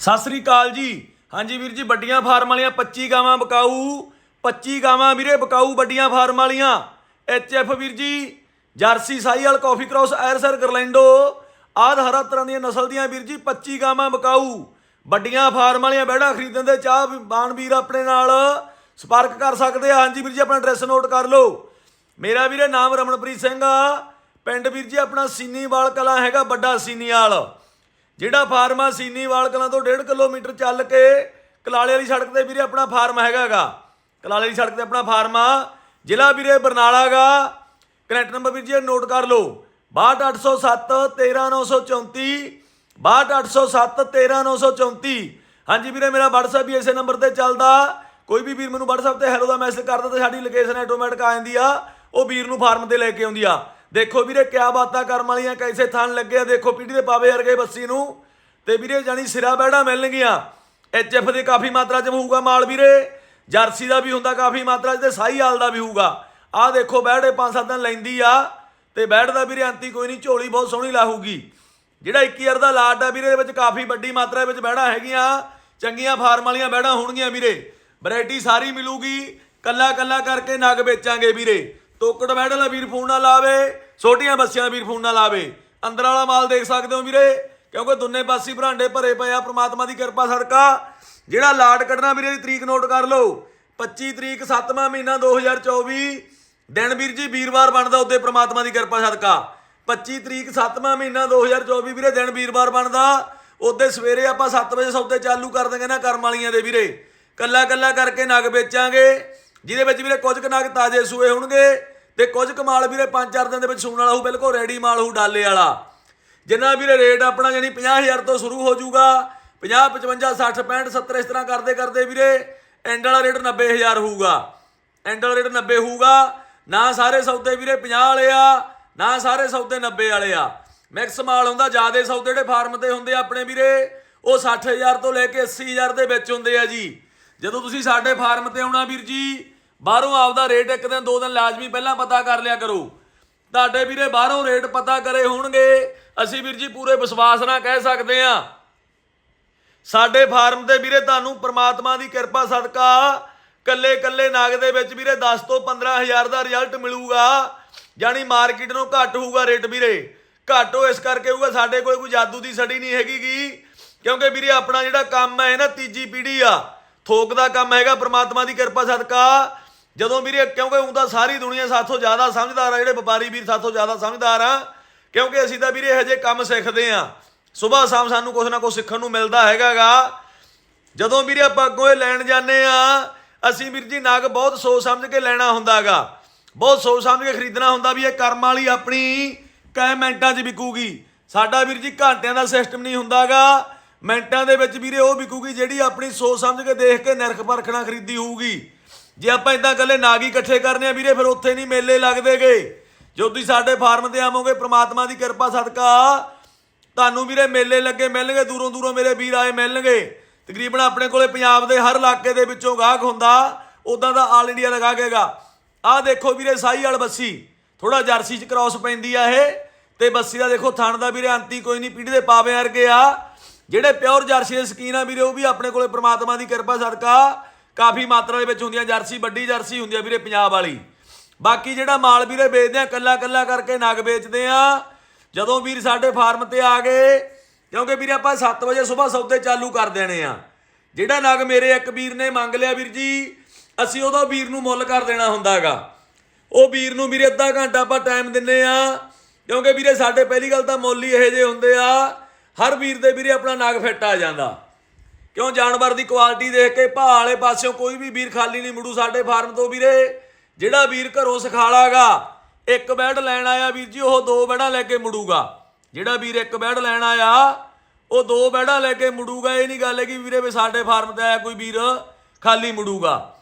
ਸਤਿ ਸ੍ਰੀ ਅਕਾਲ ਜੀ। ਹਾਂਜੀ ਵੀਰ ਜੀ, ਵੱਡੀਆਂ ਫਾਰਮ ਵਾਲੀਆਂ 25 ਗਾਵਾਂ ਬਕਾਊ। 25 ਗਾਵਾਂ ਵੀਰੇ ਬਕਾਊ, ਵੱਡੀਆਂ ਫਾਰਮ ਵਾਲੀਆਂ। ਐਫ ਵੀਰ ਜੀ, ਜਰਸੀ ਸਾਈਵਾਲ ਕਾਫੀ ਕ੍ਰਾਸ ਐਰਸਰ ਗਰਲੈਂਡੋ। ਆਦ ਹਰ ਤਰ੍ਹਾਂ ਦੀਆਂ ਨਸਲ ਦੀਆਂ ਵੀਰ ਜੀ 25 ਗਾਵਾਂ ਬਕਾਊ। ਵੱਡੀਆਂ ਫਾਰਮ ਵਾਲੀਆਂ ਬੈੜਾ ਖਰੀਦਣ ਦੇ ਚਾਹ ਵੀ ਬਾਣ ਵੀਰ ਆਪਣੇ ਨਾਲ। ਸੰਪਰਕ ਕਰ ਸਕਦੇ ਆ। ਹਾਂਜੀ ਵੀਰ ਜੀ, ਆਪਣਾ ਐਡਰੈਸ ਨੋਟ ਕਰ ਲਓ। ਮੇਰਾ ਵੀਰੇ ਨਾਮ ਰਮਨਪ੍ਰੀਤ ਸਿੰਘ ਆ। ਪਿੰਡ ਵੀਰ ਜੀ, ਆਪਣਾ ਸੀਨੀਵਾਲ ਕਲਾ ਹੈਗਾ, ਵੱਡਾ ਸੀਨੀਵਾਲ। ਜਿਹੜਾ ਫਾਰਮ ਆ ਸੀਨੀਵਾਲ ਕਲਾਂ ਤੋਂ 1.5 ਕਿਲੋਮੀਟਰ ਚੱਲ ਕੇ ਕਲਾਲੇ ਵਾਲੀ ਸੜਕ ਤੇ ਵੀਰੇ ਆਪਣਾ ਫਾਰਮ ਹੈਗਾਗਾ। ਕਲਾਲੇ ਵਾਲੀ ਸੜਕ ਤੇ ਆਪਣਾ ਫਾਰਮ ਆ। ਜ਼ਿਲ੍ਹਾ ਵੀਰੇ ਬਰਨਾਲਾ ਗਾ ਕਨੈਕਟ ਨੰਬਰ ਵੀਰ ਜੀ ਇਹ ਨੋਟ ਕਰ ਲਓ। 62807 13934 62807 13934 ਹਾਂਜੀ ਵੀਰੇ ਮੇਰਾ WhatsApp ਵੀ ਇਸੇ ਨੰਬਰ ਤੇ ਚੱਲਦਾ। ਕੋਈ ਵੀ ਵੀਰ ਮੈਨੂੰ WhatsApp ਤੇ ਹੈਲੋ ਦਾ ਮੈਸੇਜ ਕਰਦਾ ਤਾਂ ਸਾਡੀ ਲੋਕੇਸ਼ਨ ਆਟੋਮੈਟਿਕ ਆ ਜਾਂਦੀ ਆ। ਉਹ ਵੀਰ ਨੂੰ ਫਾਰਮ ਤੇ ਲੈ ਕੇ ਆਉਂਦੀ ਆ। ਦੇਖੋ ਵੀਰੇ ਕਿਆ ਬਾਤਾਂ ਕਰਮ ਵਾਲੀਆਂ, ਕੈਸੇ ਥਣ ਲੱਗੇ ਆ। ਦੇਖੋ ਪੀੜੀ ਦੇ ਪਾਵੇ ਵਰਗੇ ਬੱਸੀ ਨੂੰ। ਤੇ ਵੀਰੇ ਜਾਨੀ ਸਿਰਾ ਬੈੜਾ ਮਿਲਣਗੀਆਂ ਐਫ ਦੀ ਕਾਫੀ ਮਾਤਰਾ ਚ ਹੋਊਗਾ ਮਾਲ ਵੀਰੇ। ਜਰਸੀ ਦਾ ਵੀ ਹੁੰਦਾ, ਕਾਫੀ ਮਾਤਰਾ ਚ ਤੇ ਸਾਈ ਹਾਲ ਦਾ ਵੀ ਹੋਊਗਾ। ਆਹ ਦੇਖੋ ਬੈੜੇ ਪੰਜ ਸੱਤ ਦਿਨ ਲੈਂਦੀ ਆ। ਤੇ ਬੈੜ ਦਾ ਵੀਰੇ ਅੰਤੀ ਕੋਈ ਨਹੀਂ, ਝੋਲੀ ਬਹੁਤ ਸੋਹਣੀ ਲਾਹੂਗੀ। ਜਿਹੜਾ 21000 ਦਾ ਲਾਟ ਆ ਵੀਰੇ, ਇਹਦੇ ਵਿੱਚ ਕਾਫੀ ਵੱਡੀ ਮਾਤਰਾ ਵਿੱਚ ਬੈੜਾ ਹੈਗੀਆਂ। ਚੰਗੀਆਂ ਫਾਰਮ ਵਾਲੀਆਂ ਬੈੜਾਂ ਹੋਣਗੀਆਂ ਵੀਰੇ। ਵੈਰਾਈਟੀ ਸਾਰੀ ਮਿਲੂਗੀ। ਕੱਲਾ ਕੱਲਾ ਕਰਕੇ ਨਗ ਵੇਚਾਂਗੇ ਵੀਰੇ। ਤੋਕੜ ਬੈੜ ਵਾਲਾ ਵੀਰ ਫੋਨ ਨਾ ਲਾਵੇ, ਛੋਟੀਆਂ ਬੱਸੀਆਂ ਦਾ ਵੀਰ ਫੋਨ ਨਾ ਲਾਵੇ। ਅੰਦਰ ਵਾਲਾ ਮਾਲ ਦੇਖ ਸਕਦੇ ਹੋ ਵੀਰੇ, ਕਿਉਂਕਿ ਦੋਨੇ ਪਾਸੇ ਭਰਾਂਡੇ ਭਰੇ ਪਏ ਆ, ਪ੍ਰਮਾਤਮਾ ਦੀ ਕਿਰਪਾ ਸਦਕਾ। ਜਿਹੜਾ ਲਾਟ ਕੱਢਣਾ ਵੀਰੇ ਦੀ ਤਰੀਕ ਨੋਟ ਕਰ ਲਓ 25 ਤਰੀਕ 7ਵਾਂ ਮਹੀਨਾ 2024 ਦਿਨ ਵੀਰ ਜੀ ਵੀਰਵਾਰ ਬਣਦਾ ਉੱਤੇ ਪ੍ਰਮਾਤਮਾ ਦੀ ਕਿਰਪਾ ਸਦਕਾ। 25 ਤਰੀਕ 7ਵਾਂ ਮਹੀਨਾ 2024 ਵੀਰੇ, ਦਿਨ ਵੀਰਵਾਰ ਬਣਦਾ। ਉੱਤੇ ਸਵੇਰੇ ਆਪਾਂ 7 ਵਜੇ ਸੌਦੇ ਚਾਲੂ ਕਰ ਦਾਂਗੇ ਨਾ ਕਰਮ ਵਾਲੀਆਂ ਦੇ ਵੀਰੇ। ਕੱਲਾ ਕੱਲਾ ਕਰਕੇ ਨਗ ਵੇਚਾਂਗੇ। ਜਿਹਦੇ ਵਿੱਚ ਵੀਰੇ ਕੁਝ ਕੁ ਨਗ ਤਾਜ਼ੇ ਸੂਏ ਹੋਣਗੇ ਤੇ ਕੁਝ ਕੁ ਮਾਲ ਵੀਰੇ 5-4 ਦਿਨ ਦੇ ਵਿੱਚ ਸੂਣ ਵਾਲਾ ਹੋਊ, ਬਿਲਕੁਲ ਰੈਡੀ ਮਾਲ ਹੋਊ ਡਾਲੇ ਵਾਲਾ। ਜਿੰਨਾ ਵੀਰੇ ਰੇਟ ਆਪਣਾ ਜਾਨੀ 50000 ਤੋਂ ਸ਼ੁਰੂ ਹੋ ਜਾਊਗਾ 50 55 60 65 70 ਇਸ ਤਰ੍ਹਾਂ ਕਰਦੇ ਕਰਦੇ ਵੀਰੇ ਐਂਡ ਵਾਲਾ ਰੇਟ 90000 ਹੋਊਗਾ। ਐਂਡ ਵਾਲਾ ਰੇਟ 90 ਹੋਊਗਾ, ਨਾ ਸਾਰੇ ਸੌਦੇ ਵੀਰੇ 50 ਵਾਲੇ ਆ, ਨਾ ਸਾਰੇ ਸੌਦੇ 90 ਵਾਲੇ ਆ। ਮੈਕਸ ਮਾਲ ਹੁੰਦਾ, ਜਿਆਦੇ ਸੌਦੇ ਜਿਹੜੇ ਫਾਰਮ ਤੇ ਹੁੰਦੇ ਆ ਆਪਣੇ ਵੀਰੇ, ਉਹ 60000 ਤੋਂ ਲੈ ਕੇ 80000 ਦੇ ਵਿੱਚ ਹੁੰਦੇ ਆ ਜੀ। ਜਦੋਂ ਤੁਸੀਂ ਸਾਡੇ ਫਾਰਮ ਤੇ ਆਉਣਾ ਵੀਰ ਜੀ, ਬਾਹਰੋਂ ਆਪਦਾ ਰੇਟ ਇੱਕ ਦਿਨ, ਦੋ ਦਿਨ ਲਾਜ਼ਮੀ ਪਹਿਲਾਂ ਪਤਾ ਕਰ ਲਿਆ ਕਰੋ। ਤੁਹਾਡੇ ਵੀਰੇ ਬਾਹਰੋਂ ਰੇਟ ਪਤਾ ਕਰੇ ਹੋਣਗੇ, ਅਸੀਂ ਵੀਰ ਜੀ ਪੂਰੇ ਵਿਸ਼ਵਾਸ ਨਾਲ ਕਹਿ ਸਕਦੇ ਆ ਸਾਡੇ ਫਾਰਮ ਤੇ ਵੀਰੇ ਤੁਹਾਨੂੰ ਪ੍ਰਮਾਤਮਾ ਦੀ ਕਿਰਪਾ, ਸਦਕਾ ਕੱਲੇ ਕੱਲੇ ਨਾਗ ਦੇ ਵਿੱਚ ਵੀਰੇ 10 ਤੋਂ 15000 ਦਾ ਰਿਜ਼ਲਟ ਮਿਲੂਗਾ, ਯਾਨੀ ਮਾਰਕੀਟ ਨੂੰ ਘੱਟ ਹੋਊਗਾ ਰੇਟ ਵੀਰੇ। ਘੱਟ ਹੋ ਇਸ ਕਰਕੇ ਹੋਊਗਾ, ਸਾਡੇ ਕੋਲ ਕੋਈ ਜਾਦੂ ਦੀ ਸੜੀ ਨਹੀਂ ਹੈਗੀ ਗੀ, ਕਿਉਂਕਿ ਵੀਰੇ ਆਪਣਾ ਜਿਹੜਾ ਕੰਮ ਹੈ ਨਾ, ਤੀਜੀ ਪੀੜ੍ਹੀ ਆ। ਥੋਕ ਦਾ ਕੰਮ ਹੈਗਾ, ਪ੍ਰਮਾਤਮਾ ਦੀ ਕਿਰਪਾ, ਸਦਕਾ। ਜਦੋਂ ਵੀਰੇ, ਕਿਉਂਕਿ ਉਹ ਤਾਂ ਸਾਰੀ ਦੁਨੀਆ ਸਾਥੋਂ ਜ਼ਿਆਦਾ ਸਮਝਦਾਰ ਆ, ਜਿਹੜੇ ਵਪਾਰੀ ਵੀਰ ਸਾਥੋਂ ਜ਼ਿਆਦਾ ਸਮਝਦਾਰ ਆ, ਕਿਉਂਕਿ ਅਸੀਂ ਤਾਂ ਵੀਰੇ ਹਜੇ ਕੰਮ ਸਿੱਖਦੇ ਆ। ਸਵੇਰ ਸ਼ਾਮ ਸਾਨੂੰ ਕੁਝ ਨਾ ਕੁਝ ਸਿੱਖਣ ਨੂੰ ਮਿਲਦਾ ਹੈਗਾਗਾ। ਜਦੋਂ ਵੀਰੇ ਆਪਾਂ ਅੱਗੋਂ ਇਹ ਲੈਣ ਜਾਂਦੇ ਆ, ਅਸੀਂ ਵੀਰ ਜੀ ਨਗ ਬਹੁਤ ਸੋਚ ਸਮਝ ਕੇ ਲੈਣਾ ਹੁੰਦਾਗਾ। ਬਹੁਤ ਸੋਚ ਸਮਝ ਕੇ ਖਰੀਦਣਾ ਹੁੰਦਾ ਵੀ ਇਹ ਕਰਮ ਵਾਲੀ ਆਪਣੀ ਕੈ ਮਿੰਟਾਂ 'ਚ ਵਿਕੂਗੀ। ਸਾਡਾ ਵੀਰ ਜੀ ਘੰਟਿਆਂ ਦਾ ਸਿਸਟਮ ਨਹੀਂ ਹੁੰਦਾਗਾ। ਮਿੰਟਾਂ ਦੇ ਵਿੱਚ ਵੀਰੇ ਉਹ ਵਿਕੂਗੀ ਜਿਹੜੀ ਆਪਣੀ ਸੋਚ ਸਮਝ ਕੇ ਦੇਖ ਕੇ ਨਿਰਖ ਪਰਖਣਾ ਖਰੀਦੀ ਹੋਊਗੀ। ਜੇ ਆਪਾਂ ਇਦਾਂ ਕੱਲੇ ਨਾਗ ਹੀ ਇਕੱਠੇ ਕਰਨੇ ਆ ਵੀਰੇ, ਫਿਰ ਉੱਥੇ ਨਹੀਂ ਮੇਲੇ ਲੱਗਦੇਗੇ। ਜੋ ਤੁਸੀਂ ਸਾਡੇ ਫਾਰਮ ਤੇ ਆਵੋਗੇ, ਪ੍ਰਮਾਤਮਾ ਦੀ ਕਿਰਪਾ, ਸਦਕਾ, ਤੁਹਾਨੂੰ ਵੀਰੇ ਮੇਲੇ ਲੱਗੇ ਮਿਲਣਗੇ, ਦੂਰੋਂ ਦੂਰੋਂ ਮੇਰੇ ਵੀਰ ਆਏ ਮਿਲਣਗੇ। ਤਕਰੀਬਨ ਆਪਣੇ ਕੋਲੇ ਪੰਜਾਬ ਦੇ ਹਰ ਇਲਾਕੇ ਦੇ ਵਿੱਚੋਂ ਗਾਹਕ ਹੁੰਦਾ ਉਦਾਂ ਦਾ ਆਲ ਇੰਡੀਆ ਲਗਾ ਕੇਗਾ ਆਹ ਦੇਖੋ ਵੀਰੇ, ਸਾਈ ਵਾਲ ਬੱਸੀ। ਥੋੜਾ ਜਰਸੀ ਚ ਕ੍ਰਾਸ ਪੈਂਦੀ ਆ ਇਹ। ਤੇ ਬੱਸੀ ਦਾ ਦੇਖੋ ਥਣ ਦਾ ਵੀਰੇ ਅੰਤੀ ਕੋਈ ਨਹੀਂ ਪੀੜੀ ਦੇ ਪਾਵੇ ਵਰਗੇ ਆ। ਜਿਹੜੇ ਪਿਓਰ ਜਰਸੀ ਦੇ ਸਕੀਨ ਆ ਵੀਰੇ, ਉਹ ਵੀ ਆਪਣੇ ਕੋਲੇ ਪ੍ਰਮਾਤਮਾ ਦੀ ਕਿਰਪਾ, ਸਦਕਾ ਕਾਫੀ ਮਾਤਰਾ ਦੇ ਵਿੱਚ ਹੁੰਦੀਆਂ, ਜਰਸੀ, ਵੱਡੀ ਜਰਸੀ ਹੁੰਦੀ ਆ ਵੀਰੇ ਪੰਜਾਬ ਵਾਲੀ। ਬਾਕੀ ਜਿਹੜਾ ਮਾਲ ਵੀਰੇ ਵੇਚਦੇ ਆ, ਕੱਲਾ ਕੱਲਾ ਕਰਕੇ ਨਗ ਵੇਚਦੇ ਆ, ਜਦੋਂ ਵੀਰ ਸਾਡੇ ਫਾਰਮ ਤੇ ਆ ਗਏ, ਕਿਉਂਕਿ ਵੀਰੇ ਆਪਾਂ 7 ਵਜੇ ਸਵੇਰ ਸੌਦੇ ਚਾਲੂ ਕਰ ਦੇਣੇ ਆ। ਜਿਹੜਾ ਨਗ ਮੇਰੇ ਇੱਕ ਵੀਰ ਨੇ ਮੰਗ ਲਿਆ ਵੀਰ ਜੀ, ਅਸੀਂ ਉਹਦਾ ਵੀਰ ਨੂੰ ਮੁੱਲ ਕਰ ਦੇਣਾ ਹੁੰਦਾਗਾ ਉਹ ਵੀਰ ਨੂੰ ਵੀਰੇ ਅੱਧਾ ਘੰਟਾ ਆਪਾਂ ਟਾਈਮ ਦਿੰਨੇ ਆ, ਕਿਉਂਕਿ ਵੀਰੇ ਸਾਡੇ ਪਹਿਲੀ ਗੱਲ ਤਾਂ ਮੁੱਲ ਹੀ ਇਹੋ ਜਿਹੇ ਹੁੰਦੇ ਆ। ਹਰ ਵੀਰ ਦੇ ਵੀਰੇ ਆਪਣਾ ਨਗ ਫਿੱਟ ਆ ਜਾਂਦਾ। ਕਿਉਂ ਜਾਨਵਰ ਦੀ ਕੁਆਲਿਟੀ ਦੇਖ ਕੇ ਭਾਅ ਵਾਲੇ ਪਾਸਿਓਂ ਕੋਈ ਵੀ ਵੀਰ ਖਾਲੀ ਨਹੀਂ ਮੁੜੂ ਸਾਡੇ ਫਾਰਮ ਤੋਂ ਵੀਰੇ। ਜਿਹੜਾ ਵੀਰ ਘਰੋਂ ਸਿਖਾਲਾਗਾ ਇੱਕ ਬੈਡ ਲੈਣ ਆਇਆ ਵੀਰ ਜੀ, ਉਹ ਦੋ ਬੈਡਾਂ ਲੈ ਕੇ ਮੁੜੂਗਾ। ਜਿਹੜਾ ਵੀਰ ਇੱਕ ਬੈਡ ਲੈਣ ਆਇਆ, ਉਹ ਦੋ ਬੈਡਾਂ ਲੈ ਕੇ ਮੁੜੂਗਾ। ਇਹ ਨਹੀਂ ਗੱਲ ਹੈ ਕਿ ਵੀਰੇ ਵੀ ਸਾਡੇ ਫਾਰਮ ਤੇ ਆਇਆ ਕੋਈ ਵੀਰ ਖਾਲੀ ਮੁੜੂਗਾ।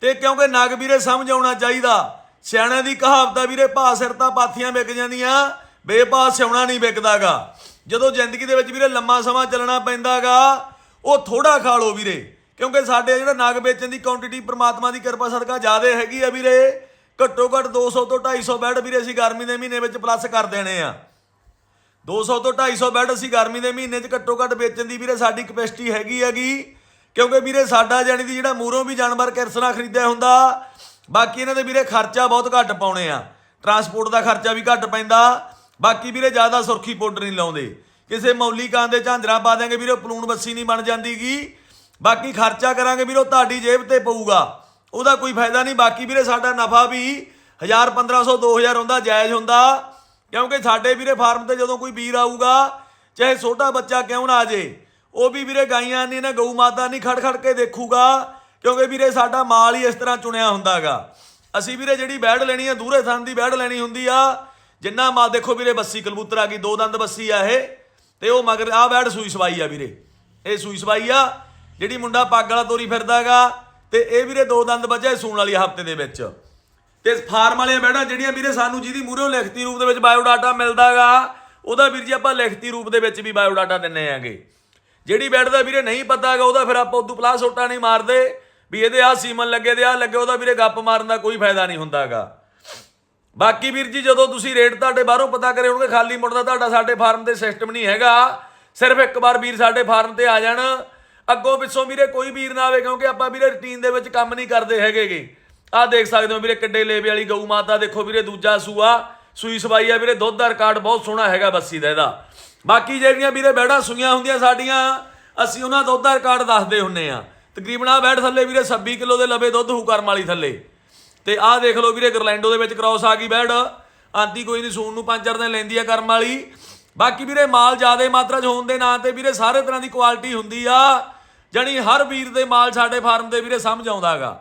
ਤੇ ਕਿਉਂਕਿ ਨਗ ਵੀਰੇ ਸਮਝ ਆਉਣਾ ਚਾਹੀਦਾ। ਸਿਆਣਿਆਂ ਦੀ ਕਹਾਵਤ ਆ ਵੀਰੇ ਭਾ ਸਿਰ ਤਾਂ ਪਾਥੀਆਂ ਵਿਕ ਜਾਂਦੀਆਂ ਬੇਭਾ ਸਿਉਣਾ ਨਹੀਂ ਵਿਕਦਾਗਾ। ਜਦੋਂ ਜ਼ਿੰਦਗੀ ਦੇ ਵਿੱਚ ਵੀਰੇ ਲੰਮਾ ਸਮਾਂ ਚੱਲਣਾ ਪੈਂਦਾਗਾ, ਉਹ ਥੋੜਾ ਖਾ ਲਓ ਵੀਰੇ। ਕਿਉਂਕਿ ਸਾਡੇ ਜਿਹੜਾ ਨਗ ਵੇਚਣ ਦੀ ਕੁਆਂਟੀਟੀ ਪ੍ਰਮਾਤਮਾ ਦੀ ਕਿਰਪਾ ਸਦਕਾ ਜ਼ਿਆਦਾ ਹੈਗੀ ਆ ਵੀਰੇ। ਘੱਟੋ ਘੱਟ 200 ਤੋਂ 250 ਬੈੱਡ ਵੀਰੇ ਅਸੀਂ ਗਰਮੀ ਦੇ ਮਹੀਨੇ ਵਿੱਚ ਪਲੱਸ ਕਰ ਦੇਣੇ ਆ। 200 ਤੋਂ 250 ਬੈੱਡ ਅਸੀਂ ਗਰਮੀ ਦੇ ਮਹੀਨੇ 'ਚ ਘੱਟੋ ਘੱਟ ਵੇਚਣ ਦੀ ਵੀਰੇ ਸਾਡੀ ਕਪੈਸਿਟੀ ਹੈਗੀ ਹੈਗੀ। ਕਿਉਂਕਿ ਵੀਰੇ ਸਾਡਾ ਜਾਣੀ ਦੀ ਜਿਹੜਾ ਮੂਰੋਂ ਵੀ ਜਾਨਵਰ ਕਿਰਸਨਾ ਖਰੀਦਿਆ ਹੁੰਦਾ, ਬਾਕੀ ਇਹਨਾਂ ਦੇ ਵੀਰੇ ਖਰਚਾ ਬਹੁਤ ਘੱਟ ਪਾਉਣੇ ਆ। ਟਰਾਂਸਪੋਰਟ ਦਾ ਖਰਚਾ ਵੀ ਘੱਟ ਪੈਂਦਾ। ਬਾਕੀ ਵੀਰੇ ਜ਼ਿਆਦਾ ਸੁਰਖੀ ਪਾਊਡਰ ਨਹੀਂ ਲਾਉਂਦੇ। ਕਿਸੇ ਮੌਲੀ ਕਾਂ ਦੇ ਝਾਂਜਰਾ ਪਾ ਦਿਆਂਗੇ ਵੀਰੇ, ਉਹ ਪਲੂਣ ਬੱਸੀ ਨਹੀਂ ਬਣ ਜਾਂਦੀਗੀ। ਬਾਕੀ ਖਰਚਾ ਕਰਾਂਗੇ ਵੀਰੇ, ਉਹ ਤੁਹਾਡੀ ਜੇਬ ਤੇ ਪਊਗਾ। ਉਹਦਾ ਕੋਈ ਫਾਇਦਾ ਨਹੀਂ। ਬਾਕੀ ਵੀਰੇ ਸਾਡਾ ਨਫਾ ਵੀ 1000 1500 2000 ਹੁੰਦਾ, ਜਾਇਜ਼ ਹੁੰਦਾ। ਕਿਉਂਕਿ ਸਾਡੇ ਵੀਰੇ ਫਾਰਮ ਤੇ ਜਦੋਂ ਕੋਈ ਵੀਰ ਆਊਗਾ, ਚਾਹੇ ਛੋਟਾ ਬੱਚਾ ਕਿਉਂ ਨਾ ਆ ਜੇ, ਉਹ ਵੀ ਵੀਰੇ ਗਾਈਆਂ ਨਹੀਂ ਨਾ, ਗਊ ਮਾਤਾ ਨਹੀਂ ਖੜ ਖੜ ਕੇ ਦੇਖੂਗਾ। ਕਿਉਂਕਿ ਵੀਰੇ ਸਾਡਾ ਮਾਲ ਹੀ ਇਸ ਤਰ੍ਹਾਂ ਚੁਣਿਆ ਹੁੰਦਾਗਾ। ਅਸੀਂ ਵੀਰੇ ਜਿਹੜੀ ਬੈੜ ਲੈਣੀ ਆ ਦੂਰੇ ਥਾਂ ਦੀ ਬੈੜ ਲੈਣੀ ਹੁੰਦੀ ਆ ਜਿੰਨਾ ਮਾਲ ਦੇਖੋ ਵੀਰੇ, ਬੱਸੀ ਕਲਬੂਤਰ ਆ ਗਈ, ਦੋ ਦੰਦ ਬੱਸੀ ਆ ਇਹ, ਤੇ ਉਹ ਮਗਰ ਆ ਬੈੜ ਸੂਈ ਸਵਾਈ ਆ ਵੀਰੇ। ਇਹ ਸੂਈ ਸਵਾਈ ਆ, ਜਿਹੜੀ ਮੁੰਡਾ ਪੱਗ ਵਾਲਾ ਤੋਰੀ ਫਿਰਦਾਗਾ, ਤੇ ਇਹ ਵੀਰੇ ਦੋ ਦੰਦ ਬੱਚਾ ਸੂਣ ਵਾਲੀ ਹਫ਼ਤੇ ਦੇ ਵਿੱਚ। ਤੇ ਫਾਰਮ ਵਾਲੀਆਂ ਬੈੜਾਂ ਜਿਹੜੀਆਂ ਵੀਰੇ ਸਾਨੂੰ ਜਿਹਦੀ ਮੂਹਰੋਂ ਲਿਖਤੀ ਰੂਪ ਦੇ ਵਿੱਚ ਬਾਇਓ ਬਾਇਓਡਾਟਾ ਮਿਲਦਾਗਾ, ਉਹਦਾ ਵੀਰ ਜੀ ਆਪਾਂ ਲਿਖਤੀ ਰੂਪ ਦੇ ਵਿੱਚ ਵੀ ਬਾਇਓਡਾਟਾ ਦਿੰਨੇ ਆਂਗੇ। ਜਿਹੜੀ ਬੈਡ ਦਾ ਵੀਰੇ ਨਹੀਂ ਪਤਾਗਾ, ਉਹਦਾ ਫਿਰ ਆਪਾਂ ਉਦੋਂ ਪਲਾਸ ਸੋਟਾ ਨਹੀਂ ਮਾਰਦੇ, ਵੀ ਇਹਦੇ ਆ ਸੀਮਨ ਲੱਗੇ ਤੇ ਆ ਲੱਗੇ, ਉਹਦਾ ਵੀਰੇ ਗੱਪ ਮਾਰਨ ਦਾ ਕੋਈ ਫਾਇਦਾ ਨਹੀਂ ਹੁੰਦਾਗਾ। ਬਾਕੀ ਵੀਰ ਜੀ, ਜਦੋਂ ਤੁਸੀਂ ਰੇਟ ਤੁਹਾਡੇ ਬਾਹਰੋਂ ਪਤਾ ਕਰੇ ਹੋਣਗੇ, ਖਾਲੀ ਮੁੜਦਾ ਤੁਹਾਡਾ ਸਾਡੇ ਫਾਰਮ ਤੇ ਸਿਸਟਮ ਨਹੀਂ ਹੈਗਾ। ਸਿਰਫ ਇੱਕ ਵਾਰ ਵੀਰ ਸਾਡੇ ਫਾਰਮ ਤੇ ਆ ਜਾਣ। ਅੱਗੋਂ ਪਿੱਛੋਂ ਵੀਰੇ ਕੋਈ ਵੀਰ ਨਾ ਆਵੇ, ਕਿਉਂਕਿ ਆਪਾਂ ਵੀਰੇ ਰੁਟੀਨ ਦੇ ਵਿੱਚ ਕੰਮ ਨਹੀਂ ਕਰਦੇ ਹੈਗੇਗੇ। ਆਹ ਦੇਖ ਸਕਦੇ ਹੋ ਵੀਰੇ, ਕਿੱਡੇ ਲੇਵੇ ਵਾਲੀ ਗਊ ਮਾਤਾ, ਦੇਖੋ ਵੀਰੇ, ਦੂਜਾ ਸੂਆ, ਸੂਈ ਸਵਾਈ ਆ ਵੀਰੇ, ਦੁੱਧ ਦਾ ਰਿਕਾਰਡ ਬਹੁਤ ਸੋਹਣਾ ਹੈਗਾ ਬੱਸੀ ਦਾ ਇਹਦਾ। ਬਾਕੀ ਜਿਹੜੀਆਂ ਵੀਰੇ ਬੈੜਾਂ ਸੂਈਆਂ ਹੁੰਦੀਆਂ ਸਾਡੀਆਂ, ਅਸੀਂ ਉਹਨਾਂ ਦੁੱਧ ਦਾ ਰਿਕਾਰਡ ਦੱਸਦੇ ਹੁੰਨੇ ਆ। ਤਕਰੀਬਨ ਆ ਬੈੜ ਥੱਲੇ ਵੀਰੇ 26 ਕਿਲੋ ਦੇ ਲਵੇ ਦੁੱਧ ਹੂ ਕਰਮ ਵਾਲੀ ਥੱਲੇ। ਤੇ ਆਹ ਦੇਖ ਲਓ ਵੀਰੇ, ਗਰਲੈਂਡੋ ਦੇ ਵਿੱਚ ਕ੍ਰਾਸ ਆ ਗਈ ਬੈਡ ਆਂਦੀ ਕੋਈ ਨਹੀਂ ਸੂਣ ਨੂੰ ਪੰਜ ਚਾਰ ਦਿਨ ਲੈਂਦੀ ਆ ਕਰਮ ਵਾਲੀ। ਬਾਕੀ ਵੀਰੇ, ਮਾਲ ਜ਼ਿਆਦਾ ਮਾਤਰਾ 'ਚ ਹੋਣ ਦੇ ਨਾਂ ਤੇ ਵੀਰੇ, ਸਾਰੇ ਤਰ੍ਹਾਂ ਦੀ ਕੁਆਲਿਟੀ ਹੁੰਦੀ ਆ। ਜਣੀ ਹਰ ਵੀਰ ਦੇ ਮਾਲ ਸਾਡੇ ਫਾਰਮ ਦੇ ਵੀਰੇ, ਸਮਝ ਆਉਂਦਾਗਾ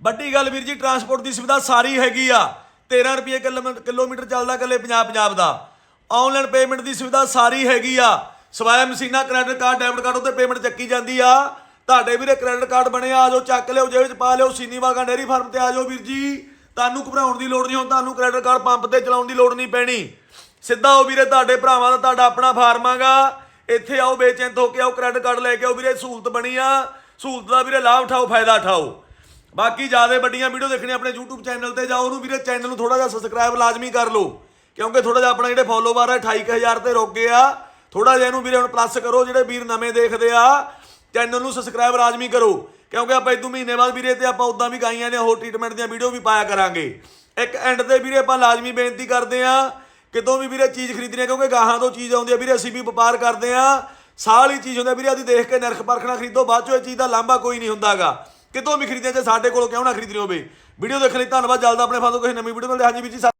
ਵੱਡੀ ਗੱਲ ਵੀਰ ਜੀ ਟਰਾਂਸਪੋਰਟ ਦੀ ਸੁਵਿਧਾ ਸਾਰੀ ਹੈਗੀ ਆ। 13 ਰੁਪਏ ਕਿਲੋਮੀਟਰ ਚੱਲਦਾ ਕੱਲੇ ਪੰਜਾਬ ਪੰਜਾਬ ਦਾ। ਆਨਲਾਈਨ ਪੇਮੈਂਟ ਦੀ ਸੁਵਿਧਾ ਸਾਰੀ ਹੈਗੀ ਆ। ਸਵਾਇਆ ਮਸ਼ੀਨਾ ਕ੍ਰੈਡਿਟ ਕਾਰਡ ਡੈਬਿਟ ਕਾਰਡ ਉੱਤੇ ਪੇਮੈਂਟ ਚੱਕੀ ਜਾਂਦੀ ਆ। ਤੁਹਾਡੇ ਵੀਰੇ ਕ੍ਰੈਡਿਟ ਕਾਰਡ ਬਣੇ, ਆ ਜਾਓ, ਚੱਕ ਲਿਓ ਜੇਬ ਵਿੱਚ ਪਾ ਲਿਓ ਸੀਨੀਵਾਗਾ ਡੇਰੀ ਫਾਰਮ ਤੇ ਆ ਜਾਓ ਵੀਰ ਜੀ। ਤੁਹਾਨੂੰ ਘਬਰਾਉਣ ਦੀ ਲੋੜ ਨਹੀਂ, ਹੁਣ ਤੁਹਾਨੂੰ ਕ੍ਰੈਡਿਟ ਕਾਰਡ ਪੰਪ ਤੇ ਚਲਾਉਣ ਦੀ ਲੋੜ ਨਹੀਂ ਪੈਣੀ। ਸਿੱਧਾ ਉਹ ਵੀਰੇ, ਤੁਹਾਡੇ ਭਰਾਵਾਂ ਦਾ ਤੁਹਾਡਾ ਆਪਣਾ ਫਾਰਮ ਆਗਾ। ਇੱਥੇ ਆਓ ਬੇਚੈਂਤ ਹੋ ਕੇ ਆਓ ਕ੍ਰੈਡਿਟ ਕਾਰਡ ਲੈ ਕੇ ਆਓ ਵੀਰੇ, ਸਹੂਲਤ ਬਣੀ ਆ। ਸਹੂਲਤ ਦਾ ਵੀਰੇ ਲਾਭ ਉਠਾਓ, ਫਾਇਦਾ ਉਠਾਓ। ਬਾਕੀ ਜ਼ਿਆਦਾ ਵੱਡੀਆਂ ਵੀਡੀਓ ਦੇਖਣੀ ਆਪਣੇ YouTube ਚੈਨਲ ਤੇ ਜਾਓ ਉਹਨੂੰ ਵੀਰੇ ਚੈਨਲ ਨੂੰ ਥੋੜਾ ਜਿਹਾ ਸਬਸਕ੍ਰਾਈਬ ਲਾਜ਼ਮੀ ਕਰ ਲਓ। ਕਿਉਂਕਿ ਥੋੜਾ ਜਿਹਾ ਆਪਣਾ ਜਿਹੜੇ ਫੋਲੋਵਰ ਆ 28000 ਤੇ ਰੁਕ ਗਏ ਆ। ਥੋੜਾ ਜਿਹਾ ਇਹਨੂੰ ਵੀਰੇ ਹੁਣ ਪਲੱਸ ਕਰੋ, ਜਿਹੜੇ ਵੀਰ ਨਵੇਂ ਦੇਖਦੇ ਆ। ਚੈਨਲ ਨੂੰ ਸਬਸਕ੍ਰਾਈਬ ਲਾਜ਼ਮੀ ਕਰੋ, ਕਿਉਂਕਿ ਆਪਾਂ ਇਦੋਂ ਮਹੀਨੇ ਬਾਅਦ ਵੀਰੇ ਤੇ ਆਪਾਂ ਉਦਾਂ ਵੀ ਗਾਈਆਂ ਨੇ, ਹੋਰ ਟ੍ਰੀਟਮੈਂਟ ਦੀਆਂ ਵੀਡੀਓ ਵੀ ਪਾਇਆ ਕਰਾਂਗੇ। ਇੱਕ ਐਂਡ ਤੇ ਵੀਰੇ ਆਪਾਂ ਲਾਜ਼ਮੀ ਬੇਨਤੀ ਕਰਦੇ ਆ ਕਿਤੋਂ ਵੀ ਵੀਰੇ ਚੀਜ਼ ਖਰੀਦਣੀ ਹੈ ਕਿਉਂਕਿ ਗਾਹਾਂ ਤੋਂ ਚੀਜ਼ ਆਉਂਦੀ ਆ ਵੀਰੇ, ਅਸੀਂ ਵੀ ਵਪਾਰ ਕਰਦੇ ਆ ਸਾਲ ਹੀ ਚੀਜ਼ ਹੁੰਦੀ ਆ ਵੀਰੇ ਆਦੀ ਦੇਖ ਕੇ ਨਰਖ ਪਰਖਣਾ ਖਰੀਦੋ, ਬਾਅਦ ਚੋਂ ਇਹ ਚੀਜ਼ ਦਾ ਲਾਂਭਾ ਕੋਈ ਨਹੀਂ ਹੁੰਦਾਗਾ। ਕਿਤੋਂ ਵੀ ਖਰੀਦਿਆ ਜੇ ਸਾਡੇ ਕੋਲੋਂ ਕਿਉਂ ਨਾ ਖਰੀਦਣੀ ਹੋਵੇ। ਵੀਡੀਓ ਦੇਖਣ ਲਈ ਧੰਨਵਾਦ, ਜਲਦ ਆਪਣੇ ਫਾਦੋਂ ਕਿਸੇ ਨਵੀਂ ਵੀਡੀਓ ਨਾਲ। ਹਾਂਜੀ ਵੀਰ ਜੀ